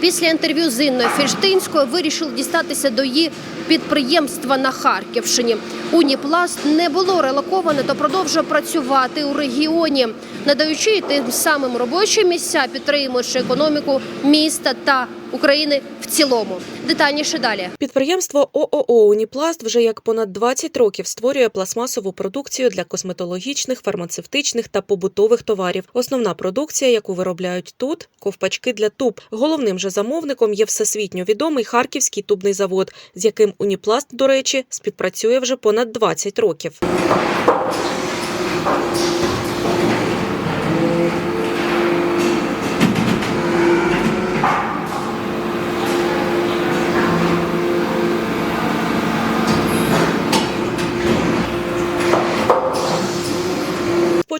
Після інтерв'ю з Інною Фельштинською вирішив дістатися до її підприємства на Харківщині. Уніпласт не було релоковане, то продовжує працювати у регіоні, надаючи тим самим робочі місця, підтримуючи економіку міста та України в цілому. Детальніше далі. Підприємство ООО «Уніпласт» вже як понад 20 років створює пластмасову продукцію для косметологічних, фармацевтичних та побутових товарів. Основна продукція, яку виробляють тут – ковпачки для туб. Головним же замовником є всесвітньо відомий Харківський тубний завод, з яким «Уніпласт», до речі, співпрацює вже понад 20 років.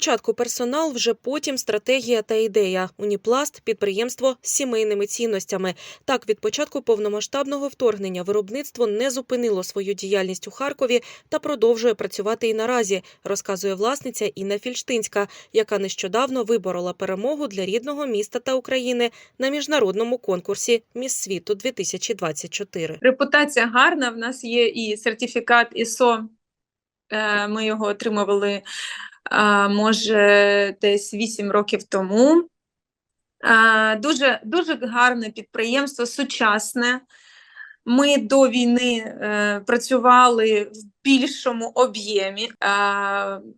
Спочатку персонал, вже потім стратегія та ідея. Уніпласт підприємство з сімейними цінностями. Так, від початку повномасштабного вторгнення виробництво не зупинило свою діяльність у Харкові та продовжує працювати і наразі, розказує власниця Інна Фільштинська, яка нещодавно виборола перемогу для рідного міста та України на міжнародному конкурсі Міс світу 2024 Репутація гарна. В нас є і сертифікат ISO. Е, Ми його отримували, може, десь 8 років тому. Дуже, дуже гарне підприємство, сучасне. Ми до війни е, працювали в більшому об'ємі,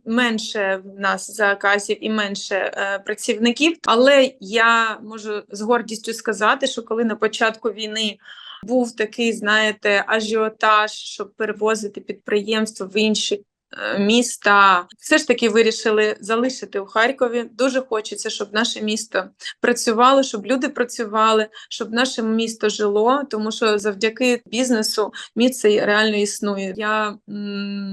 менше в нас заказів і менше е, працівників. Але я можу з гордістю сказати, що коли на початку війни був такий, знаєте, ажіотаж, щоб перевозити підприємство в інші міста. Все ж таки вирішили залишити у Харкові. Дуже хочеться, щоб наше місто працювало, щоб люди працювали, щоб наше місто жило, тому що завдяки бізнесу місце реально існує. Я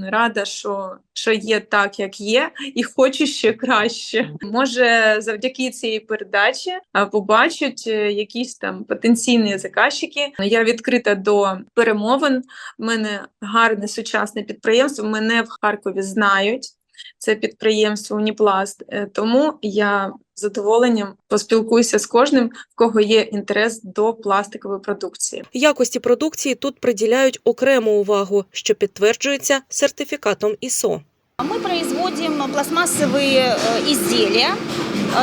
рада, що, що є так, як є, і хочу ще краще. Може, завдяки цій передачі побачать е, якісь там потенційні заказчики. Я відкрита до перемовин. У мене гарне сучасне підприємство. Мене в Харкові знають. Це підприємство Уніпласт. Е, Тому я з задоволенням поспілкуюся з кожним, в кого є інтерес до пластикової продукції. Якості продукції тут приділяють окрему увагу, що підтверджується сертифікатом ІСО. Мы производим пластмассовые э, изделия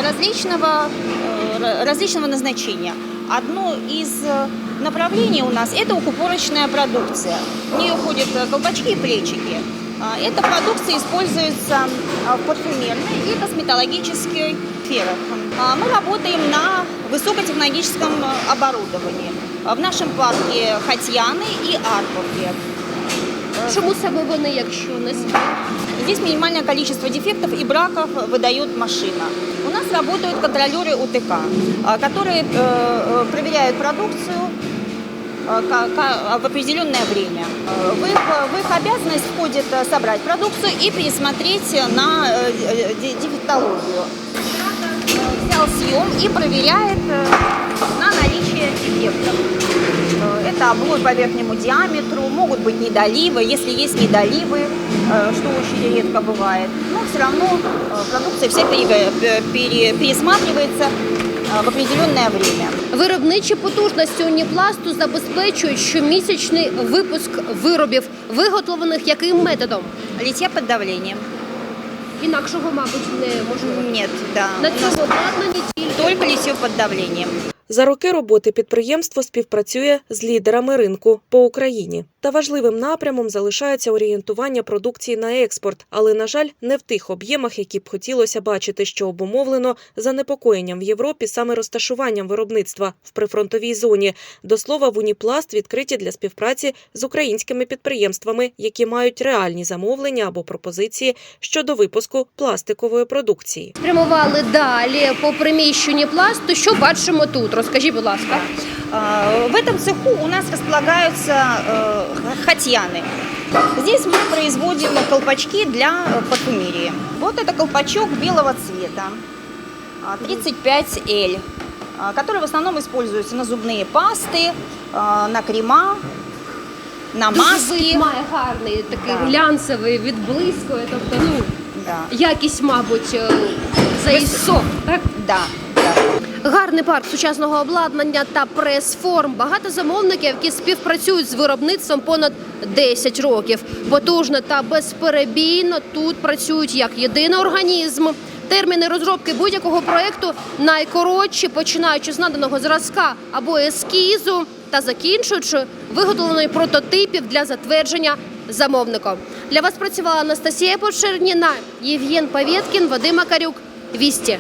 различного, э, ра- различного назначения. Одно из э, направлений у нас – это укупорочная продукция. В нее входят э, колпачки и плечики. А, Эта продукция используется а, в парфюмерной и косметологической сферах. А, Мы работаем на высокотехнологическом оборудовании. В нашем парке Хатьяны и Аркове. Чому саме вони, якщо не? Здесь минимальное количество дефектов и браков выдает машина. У нас работают контролеры УТК, которые э, э, проверяют продукцию в определенное время. Э, В их, в их обязанность входит э, собрать продукцию и пересмотреть на э, э, де- дефектологию. Э, Взял съем и проверяет э, на наличие дефектов. Э, Это облой по верхнему диаметру, могут быть недоливы. Если есть недоливы, э, что очень редко бывает, но все равно э, продукция вся пере- пере- пересматривается э, в определенное время. Виробничі потужності уніпласту забезпечують щомісячний випуск виробів, виготовлених яким методом? Литья под давлением. Інакшого, мабуть, не можливо. Нет, да. На у нас цьому обладнанні тільки только литье под давлением. За роки роботи підприємство співпрацює з лідерами ринку по Україні. Та важливим напрямом залишається орієнтування продукції на експорт, але на жаль, не в тих об'ємах, які б хотілося бачити, що обумовлено занепокоєнням в Європі саме розташуванням виробництва в прифронтовій зоні. До слова, в Уніпласт відкриті для співпраці з українськими підприємствами, які мають реальні замовлення або пропозиції щодо випуску пластикової продукції. спрямували далі по приміщенні пласту. Що бачимо тут? Розкажіть, будь ласка. А, В этом цеху у нас располагаются э, хатьяны. Здесь мы производим колпачки для э, парфюмерии. Вот это колпачок белого цвета, а, 35L, а, который в основном используется на зубные пасты, а, на крема, на Дуже маски. вид має гарний, такий Да. глянцевий, відблискує. Тобто, ну Да, якість, мабуть, е, за Вис- ІСО. Так? да, да. Гарний парк сучасного обладнання та прес-форм. Багато замовників, які співпрацюють з виробництвом понад 10 років. Потужно та безперебійно тут працюють як єдиний організм. Терміни розробки будь-якого проекту найкоротші, починаючи з наданого зразка або ескізу та закінчуючи виготовленою прототипів для затвердження замовником. Для вас працювала Анастасія Почерніна, Євген Павєткін, Вадим Макарюк. Вісті.